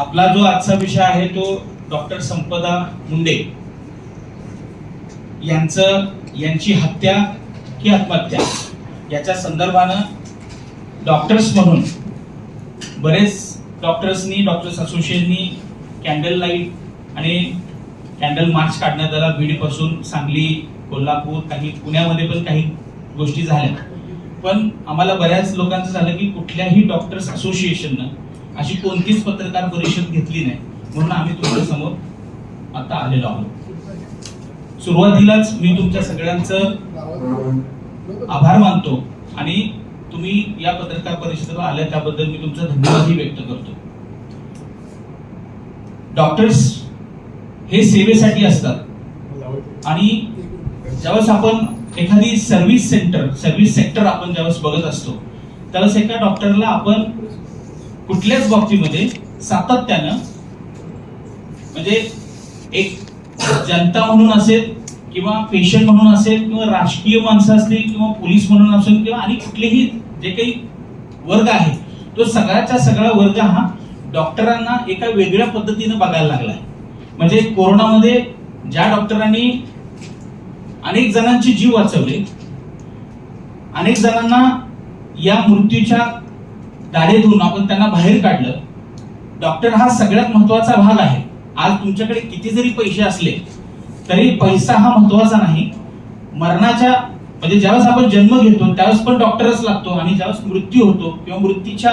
आपला जो आजचा विषय आहे तो डॉक्टर संपदा मुंडे. यांचं यांची हत्या की आत्महत्या? याच्या संदर्भानं डॉक्टर्स म्हणून बरेच डॉक्टर्सनी डॉक्टर्स असोसिएशननी कॅन्डल लाइट आणि कॅन्डल मार्च काढण्यात आला बीडपासून सांगली कोल्हापूर काही पुण्यामध्ये पण काही गोष्टी झाल्या. पण आम्हाला बऱ्याच लोकांचं झालं की कुठल्याही डॉक्टर्स असोसिएशननं अशी कोणतीच पत्रकार परिषद घेतली नाही. म्हणून आम्ही तुमच्यासमोर आता आलेलो आहोत. सुरुवातीलाच मी तुमच्या सगळ्यांचं आभार मानतो आणि तुम्ही या पत्रकार परिषदेला आल्या त्याबद्दल मी तुमचा धन्यवादही व्यक्त करतो. डॉक्टर्स हे सेवेसाठी असतात. आणि ज्यावेळेस आपण एखादी सर्व्हिस सेंटर सर्व्हिस सेक्टर आपण ज्यावेळेस बघत असतो त्यावेळेस एका डॉक्टरला आपण कुठल्याच बाबतीमध्ये सातत्यानं म्हणजे एक जनता म्हणून असेल किंवा पेशंट म्हणून असेल किंवा राजकीय माणसं असतील किंवा पोलीस म्हणून असेल किंवा आणि कुठलेही जे काही वर्ग आहे तो सगळ्याचा सगळा वर्ग हा डॉक्टरांना एका वेगळ्या पद्धतीनं बघायला लागलाय. म्हणजे कोरोनामध्ये ज्या डॉक्टरांनी अनेक जणांचे जीव वाचवले अनेक जणांना या मृत्यूच्या दाढेतून आपण त्यांना बाहेर काढलं. डॉक्टर हा सगळ्यात महत्त्वाचा भाग आहे. आज तुमच्याकडे किती जरी पैसे असले तरी पैसा हा महत्त्वाचा नाही. मरणाच्या म्हणजे ज्यावेळेस आपण जन्म घेतो त्यावेळेस पण डॉक्टरच लागतो आणि ज्यावेळेस मृत्यू होतो किंवा मृत्यूच्या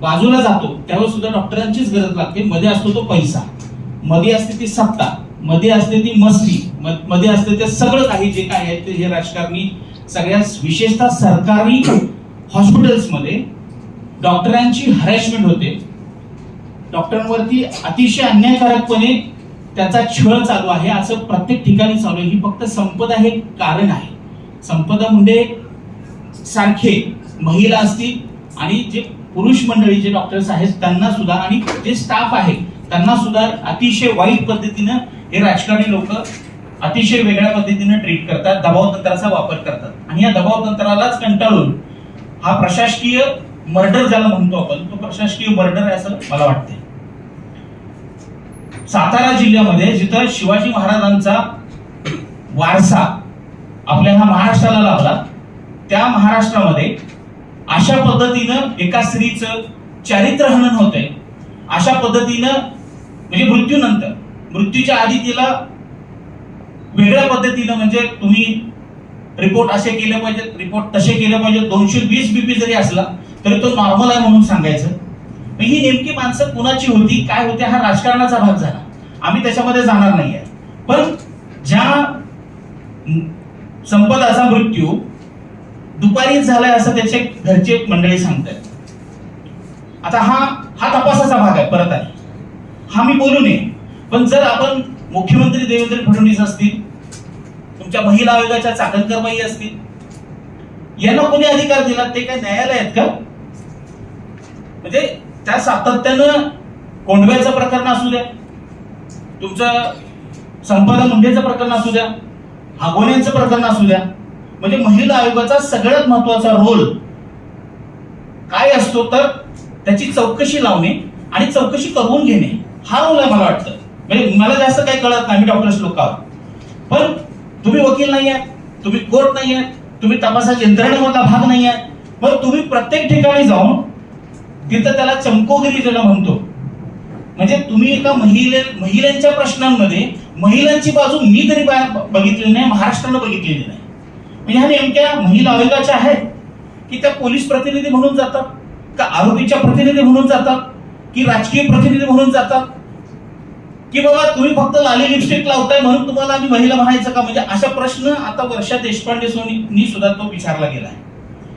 बाजूला जातो त्यावेळेस सुद्धा डॉक्टरांचीच गरज लागते. मध्ये असतो तो पैसा. मध्ये असते ती सत्ता. मध्ये असते ती मस्ती. मध्ये असते ते सगळं काही जे काय आहे ते हे राजकारणी सगळ्या विशेषतः सरकारी हॉस्पिटल्समध्ये डॉक्टरांची हरॅशमेंट होते. डॉक्टरांवरती अतिशय अन्यायकारकपणे त्याचा छळ चालू आहे. असं प्रत्येक ठिकाणी चालू आहे. ही फक्त संपदा हे कारण आहे. संपदा मुंडे सारखे महिला असतील आणि जे पुरुष मंडळी जे डॉक्टर्स आहेत त्यांना सुद्धा आणि जे स्टाफ आहे त्यांना सुद्धा अतिशय वाईट पद्धतीनं हे राजकारणी लोक अतिशय वेगळ्या पद्धतीनं ट्रीट करतात दबाव तंत्राचा वापर करतात. आणि या दबाव तंत्रालाच कंटाळून हा प्रशासकीय मर्डर ज्याला म्हणतो आपण तो प्रशासकीय मर्डर आहे असं मला वाटतंय. सातारा जिल्ह्यामध्ये जिथं शिवाजी महाराजांचा वारसा आपल्या ह्या महाराष्ट्राला लाभला त्या महाराष्ट्रामध्ये अशा पद्धतीनं एका स्त्रीचं चारित्र हनन होतंय. अशा पद्धतीनं म्हणजे मृत्यूनंतर मृत्यूच्या आधी तिला वेगळ्या पद्धतीनं म्हणजे तुम्ही रिपोर्ट असे केले पाहिजेत रिपोर्ट तसे केले पाहिजेत दोनशे वीस बीपी जरी असला तरी तो नॉर्मल आहे म्हणून सांगायचं. मग ही नेमकी माणसं कुणाची होती काय होते हा राजकारणाचा भाग झाला. आम्ही त्याच्यामध्ये जाणार नाहीये. पण ज्या संपदाचा मृत्यू दुपारीच झालाय असं त्याचे घरचे मंडळी सांगतात. आता हा हा तपासाचा भाग आहे परत आहे हा मी बोलू नये. पण जर आपण मुख्यमंत्री देवेंद्र फडणवीस असतील तुमच्या महिला आयोगाच्या चाकणकरबाई असतील यांना कोणी अधिकार दिला? ते काय न्यायालयात का? म्हणजे त्या सातत्यानं कोंडव्याचं प्रकरण असू द्या तुमचं संपदा मुंडेचं प्रकरण असू द्या हागोण्यांचं प्रकरण असू द्या म्हणजे महिला आयोगाचा सगळ्यात महत्त्वाचा रोल काय असतो तर त्याची चौकशी लावणे आणि चौकशी करून घेणे. हा रोल आहे मला वाटतं. म्हणजे मला जास्त काही कळत नाही मी डॉक्टर्स आहोत. पण तुम्ही वकील नाही आहात तुम्ही कोर्ट नाही आहात तुम्ही तपासाच्या यंत्रणेमधला भाग नाही आहात मग तुम्ही प्रत्येक ठिकाणी जाऊन तिथं त्याला चमकोगिरी ज्याला म्हणतो. म्हणजे तुम्ही एका महिले महिलांच्या प्रश्नांमध्ये महिलांची बाजू मी तरी बा- बघितलेली नाही महाराष्ट्रानं बघितलेली नाही. म्हणजे ह्या नेमक्या महिला आयोगाच्या आहेत की त्या पोलीस प्रतिनिधी म्हणून जातात का आरोपीच्या प्रतिनिधी म्हणून जातात की राजकीय प्रतिनिधी म्हणून जातात? की बाबा तुम्ही फक्त लाली लिपस्टिक लावताय म्हणून तुम्हाला आम्ही महिला म्हणायचं का? म्हणजे अशा प्रश्न आता वर्षा देशपांडे सोनी सुद्धा तो विचारला गेला आहे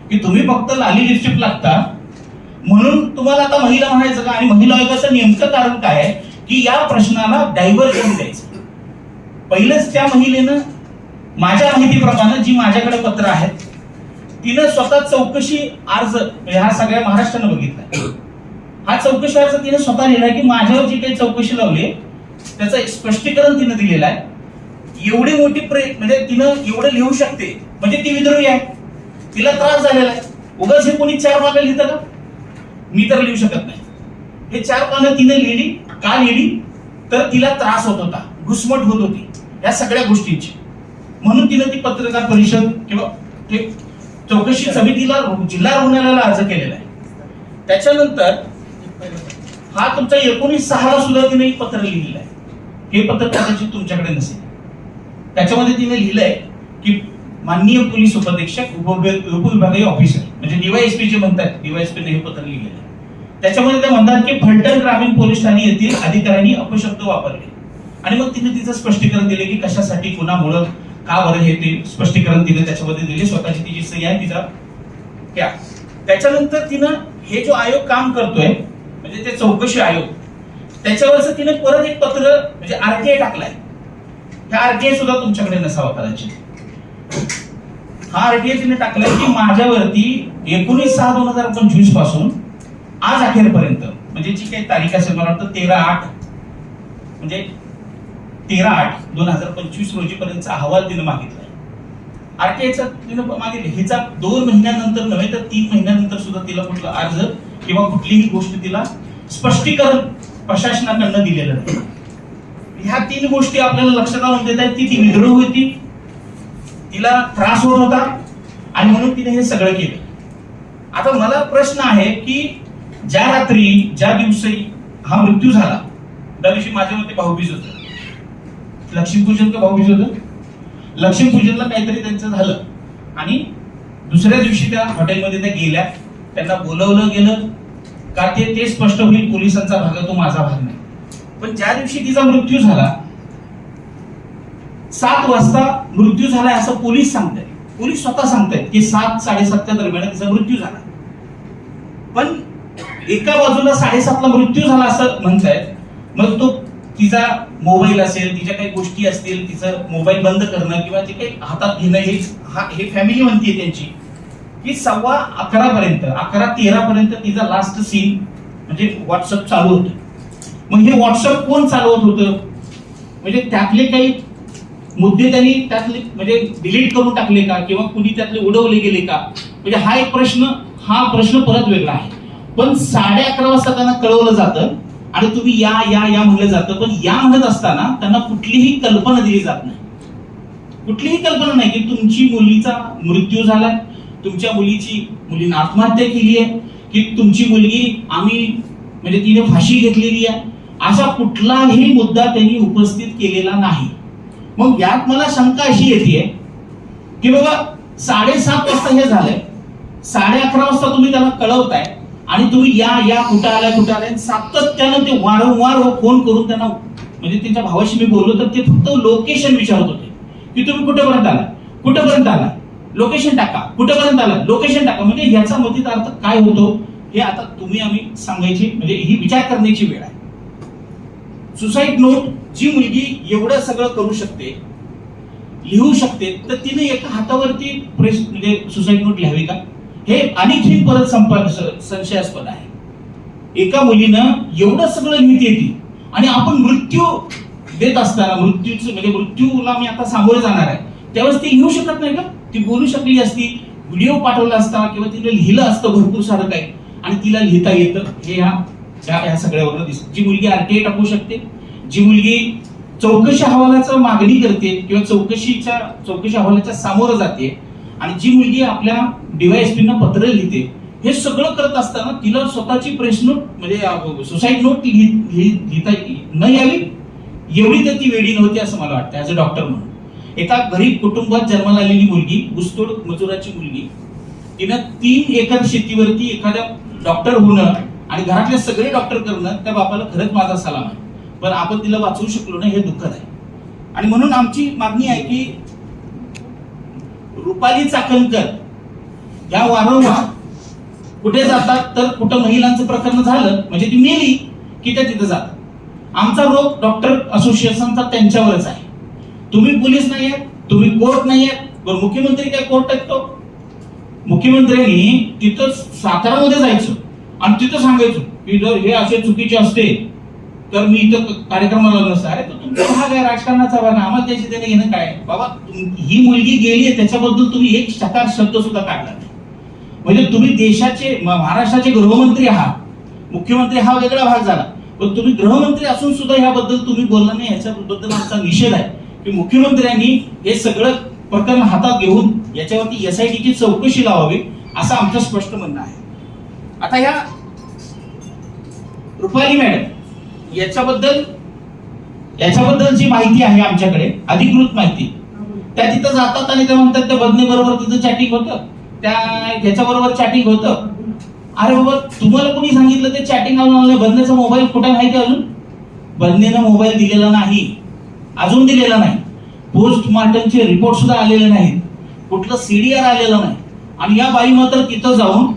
की तुम्ही फक्त लाली लिपस्टिक लागता म्हणून तुम्हाला आता महिला म्हणायचं का? आणि महिला आयोगाचं नेमकं कारण काय आहे? की या प्रश्नाला डायव्हर्जन द्यायचं. पहिलंच त्या महिलेनं माझ्या माहितीप्रमाणे जी माझ्याकडे पत्र आहेत तिनं स्वतः चौकशी अर्ज म्हणजे हा सगळ्या महाराष्ट्रानं बघितला. हा चौकशी अर्ज तिने स्वतः लिहिलाय की माझ्यावर जी काही चौकशी लावली त्याचं स्पष्टीकरण तिनं दिलेलं आहे. एवढी मोठी प्रे म्हणजे तिनं एवढं लिहू शकते म्हणजे ती विद्रोही आहे. तिला त्रास झालेला आहे. उगाच हे कोणी चार मागे लिहितं का? मी तर लिहू शकत नाही. हे चार पानं तिने लिहिली का लिहिली? तर तिला त्रास होत होता घुसमट होत होती या सगळ्या गोष्टींची. म्हणून तिने ती पत्रकार परिषद किंवा ते चौकशी समितीला जिल्हा रुग्णालयाला अर्ज केलेला आहे. त्याच्यानंतर हा तुमचा एकोणीस सहाला सुद्धा तिने एक पत्र लिहिलेलं आहे. हे पत्र कदाचित तुमच्याकडे नसेल. त्याच्यामध्ये तिने लिहिलंय की माननीय पोलीस उपाधीक्षक उपविभागीय ऑफिसर म्हणजे डीवायएसपी जे म्हणतात डीवायएसपीने हे पत्र लिहिलेलं आहे. त्याच्यामध्ये ते म्हणतात की फलटण ग्रामीण पोलीस ठाणे येथील अधिकाऱ्यांनी अपशब्द वापरले. आणि मग तिने तिचं स्पष्टीकरण दिले की कशासाठी कुणामुळं का बरं हे ते स्पष्टीकरण दिले त्याच्यामध्ये दिले स्वतःची तिची सही आहे तिचा त्या त्याच्यानंतर तिनं हे जो आयोग काम करतोय म्हणजे ते चौकशी आयोग त्याच्यावरच तिने परत एक पत्र म्हणजे आरटीआय टाकलाय. त्या आरटीआय सुद्धा तुमच्याकडे नसावा कदाचित. हा आरटीआय तिने टाकलाय की माझ्यावरती एकोणीस सहा दोन हजार पंचवीसपासून आज अखेरपर्यंत म्हणजे जी काही तारीख असेल मला वाटतं तेरा आठ म्हणजे तेरा आठ दोन हजार पंचवीस रोजी पर्यंतचा अहवाल तिने मागितलाय. आरटीआयचा तिने मागितले हिचा दोन महिन्यानंतर नव्हे तर तीन महिन्यानंतर सुद्धा तिला कुठला अर्ज किंवा कुठलीही गोष्ट तिला स्पष्टीकरण प्रशासनाकडनं दिलेलं नाही. ह्या तीन गोष्टी आपल्याला लक्षात आणून देत आहेत ती ती विद्रोह होती. तिला त्रास होत होता आणि म्हणून तिने हे सगळं केलं. आता मला प्रश्न आहे की ज्या रात्री ज्या दिवशी हा मृत्यू झाला त्या दिवशी माझ्या मते भाऊबीज होत. लक्ष्मीपूजन का भाऊबीज होतं? लक्ष्मीपूजनला काहीतरी त्यांचं झालं. आणि दुसऱ्या दिवशी त्या हॉटेलमध्ये त्या गेल्या. त्यांना बोलवलं गेलं. का ते ते स्पष्ट होईल पोलिसांचा भाग आहे, तो माझा भाग नाही. पण ज्या दिवशी तिचा मृत्यू झाला सात वाजता मृत्यू झालाय असं पोलीस सांगतायत. पोलीस स्वतः सांगतायत की सात साडेसातच्या दरम्यान तिचा मृत्यू झाला. पण एका बाजूला साडेसातला मृत्यू झाला असं म्हणतायत मग तो तिचा मोबाईल असेल तिच्या काही गोष्टी असतील तिचं मोबाईल बंद करणं किंवा ते काही हातात घेणं हे हा हे फॅमिली म्हणते त्यांची की सव्वा अकरा पर्यंत अकरा तेरा पर्यंत तिचा लास्ट सीन म्हणजे व्हॉट्सअप चालू होतं. मग हे व्हॉट्सअप कोण चालवत होतं? म्हणजे त्यातले काही मुद्दे त्यांनी त्यातले म्हणजे डिलीट करून टाकले का? किंवा कुणी त्यातले उडवले गेले का? म्हणजे हा एक प्रश्न हा प्रश्न परत वेगळा आहे. पण साडे अकरा वाजता त्यांना कळवलं जातं आणि तुम्ही या या या म्हणलं जातं. पण या म्हणत असताना त्यांना कुठलीही कल्पना दिली जात नाही. कुठलीही कल्पना नाही की तुमची मुलीचा मृत्यू झालाय तुमच्या मुलीची मुलीने आत्महत्या केली आहे की तुमची मुलगी आम्ही म्हणजे तिने फाशी घेतलेली आहे. असा कुठलाही मुद्दा त्यांनी उपस्थित केलेला नाही. मग यात मला शंका अशी येते की बाबा साडेसात वाजता हे झालंय. साडे अकरा वाजता तुम्ही त्यांना कळवताय आणि तुम्ही या या कुठं आलाय कुठं आलाय. सातत्यानं ते वारंवार हो फोन करून त्यांना म्हणजे त्यांच्या भावाशी मी बोललो तर ते फक्त लोकेशन विचारत होते. की तुम्ही कुठेपर्यंत आला कुठेपर्यंत आला लोकेशन टाका. कुठेपर्यंत आला लोकेशन टाका. म्हणजे याचा मतीत अर्थ काय होतो? हे आता तुम्ही आम्ही सांगायची म्हणजे ही विचार करण्याची वेळ आहे. सुसाईड नोट जी मुलगी एवढं सगळं करू शकते लिहू शकते तर तिने एका हातावरती प्रेस म्हणजे सुसाईड नोट लिहावी का? हे आणखी परत संपा संशयास्पद आहे. एका मुलीनं एवढं सगळं लिहित येते आणि आपण मृत्यू देत असताना मृत्यूचं म्हणजे मृत्यूला मी आता सामोरे जाणार आहे त्यावेळेस ती लिहू शकत नाही का? ती बोलू शकली असती व्हिडिओ पाठवला असता किंवा तिने लिहिलं असतं भरपूर सारं काही आणि तिला लिहिता येतं. हे ह्या ह्या सगळ्यावर दिसत. जी मुलगी आरटीआय टाकू शकते जी मुलगी चौकशी अहवालाचं मागणी करते किंवा चौकशीच्या चौकशी अहवालाच्या सामोरं जाते आणि जी मुलगी आपल्या डीवायएसपीना पत्र लिहिते हे सगळं करत असताना तिला स्वतःची प्रेस नोट म्हणजे सुसाईड नोट लिहिता न यावी एवढी तर ती वेळी नव्हती असं मला वाटतं ऍज अ डॉक्टर म्हणून. एका गरीब कुटुंबात जन्माला आलेली मुलगी ऊसतोड मजुराची मुलगी तिनं तीन एकर शेतीवरती एखाद्या डॉक्टर होणं आणि घरातले सगळे डॉक्टर करणं त्या बापाला खरंच माझा सलाम आहे. पण आपण तिला वाचवू शकलो नाही हे दुःखद आहे आणि म्हणून आमची मागणी आहे की रुपाली चाकणकर या वारंवार कुठे जातात तर कुठं महिलांचं प्रकरण झालं म्हणजे ती मेली की त्या तिथं जातात. आमचा रोग डॉक्टर असोसिएशनचा त्यांच्यावरच आहे. तुम्ही पोलीस नाही आहेत तुम्ही कोर्ट नाही आहेत बरं मुख्यमंत्री काय कोर्ट ऐकतो मुख्यमंत्र्यांनी तिथं सातारामध्ये जायचं आणि तिथं सांगायचं की जर हे असे चुकीचे असते तर मी इथं कार्यक्रमाला नसाय तर तुमचा भाग आहे राजकारणाचा भाग आम्हाला त्याची देणं घेणं काय बाबा ही मुलगी गेली आहे त्याच्याबद्दल तुम्ही एक शकार शब्द सुद्धा काढला नाही. म्हणजे तुम्ही देशाचे महाराष्ट्राचे गृहमंत्री आहात. मुख्यमंत्री हा वेगळा भाग झाला. पण तुम्ही गृहमंत्री असून सुद्धा ह्याबद्दल तुम्ही बोलला नाही याच्याबद्दल आमचा निषेध आहे. की मुख्यमंत्र्यांनी हे सगळं प्रकरण हातात घेऊन याच्यावरती एस आय टीची चौकशी लावावी असं आमचं स्पष्ट म्हणणं आहे. आता ह्या रुपाली मॅडम याच्याबद्दल याच्याबद्दल जी माहिती आहे आमच्याकडे अधिकृत माहिती. त्या तिथं जातात आणि त्या म्हणतात त्या बदने बरोबर तिथं चॅटिंग होतं. त्या ह्याच्याबरोबर चॅटिंग होतं. अरे बाबा तुम्हाला कोणी सांगितलं ते चॅटिंग आणून बदनेचा मोबाईल कुठे माहिती अजून? बदनेनं मोबाईल दिलेला नाही. अजून दिलेला नाही. पोस्टमार्टमचे रिपोर्ट सुद्धा आलेले नाहीत. कुठलं सीडीआर आलेलं नाही. आणि या बाई मात्र तिथं जाऊन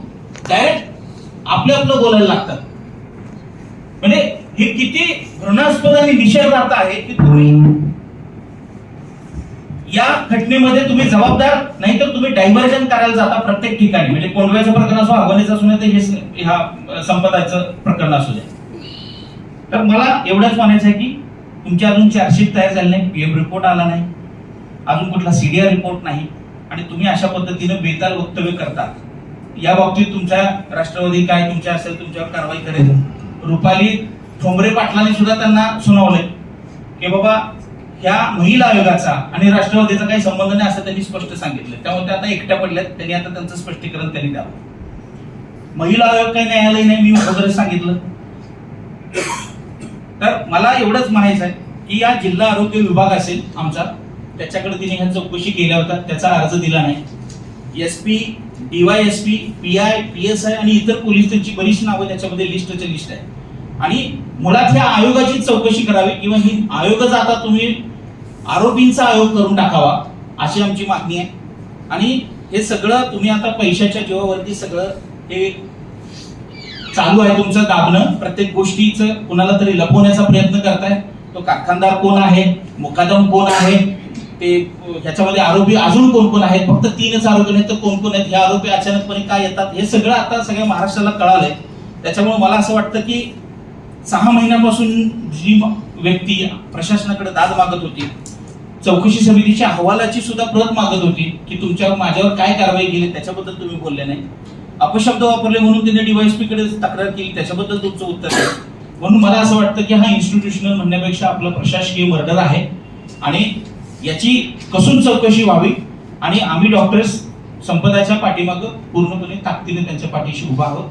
डायरेक्ट आपलं आपलं बोलायला लागतात. म्हणजे हे किती घृणास्पद आणि निषेधार्थ आहे की तुम्ही या घटनेमध्ये तुम्ही जबाबदार नाही तर तुम्ही डायव्हर्जन करायला जाता प्रत्येक ठिकाणी. म्हणजे कोंडव्याचं प्रकरण असो अगवणीचं असू नये तर हे ह्या संपदाचं प्रकरण असू दे तर मला एवढंच म्हणायचं आहे की तुमची अजून चार्जशीट तयार झाली नाही पीएम रिपोर्ट आला नाही अजून कुठला सीडीआर रिपोर्ट नाही आणि तुम्ही अशा पद्धतीने बेताल वक्तव्य करता. या बाबतीत तुमच्या राष्ट्रवादी काय तुमच्या असेल तुमच्यावर कारवाई करेल. रुपाली ठोंबरे पाटलांनी सुद्धा त्यांना सुनावलंय की बाबा ह्या महिला आयोगाचा आणि राष्ट्रवादीचा काही संबंध नाही असं त्यांनी स्पष्ट सांगितलं. त्यामुळे त्या आता एकट्या पडल्यात. त्यांनी आता त्यांचं स्पष्टीकरण त्यांनी द्यावं. महिला आयोग काही न्यायालय नाही मी वगैरे सांगितलं. तर मला एवढंच म्हणायचं आहे की या जिल्हा आरोग्य विभाग असेल आमचा त्याच्याकडे तिने ह्या चौकशी केल्या होत्या त्याचा अर्ज दिला नाही. S P DYSP P P I P S I आणि इतर पोलीस त्यांची बरीच नावं त्याच्यामध्ये लिस्टच्या लिस्ट आहे आणि मुळात ह्या आयोगाची चौकशी करावी. किंवा ही आयोगच आता तुम्ही आरोपींचा आयोग करून टाकावा अशी आमची मागणी आहे. आणि हे सगळं तुम्ही आता पैशाच्या जीवावरती सगळं हे चालू आहे तुमचं दाबणं. प्रत्येक गोष्टीचं कुणाला तरी लपवण्याचा प्रयत्न करताय. तो कारखानदार कोण आहे? मुकादम कोण आहे? ते ह्याच्यामध्ये आरोपी अजून कोण कोण आहेत? फक्त तीनच आरोपी नाही तर कोण कोण आहेत? हे आरोपी अचानकपणे काय येतात? हे सगळं आता सगळ्या महाराष्ट्राला कळालंय. त्याच्यामुळे मला असं वाटतं की सहा महिन्यापासून जी व्यक्ती प्रशासनाकडे दाद मागत होती चौकशी समितीच्या अहवालाची सुद्धा प्रत मागत होती की तुमच्या माझ्यावर काय कारवाई केली त्याच्याबद्दल तुम्ही बोलले नाही. अपशब्द वापरले म्हणून त्यांनी डीवायसपीकडे तक्रार केली त्याच्याबद्दल तुमचं उत्तर आहे. म्हणून मला असं वाटतं की हा इन्स्टिट्यूशनल म्हणण्यापेक्षा आपलं प्रशासकीय मर्डर आहे आणि याची कसून चौकशी व्हावी आणि आम्ही डॉक्टर्स संपदाच्या पाठीमागं पूर्णपणे ताकदीने त्यांच्या पाठीशी उभा आहोत.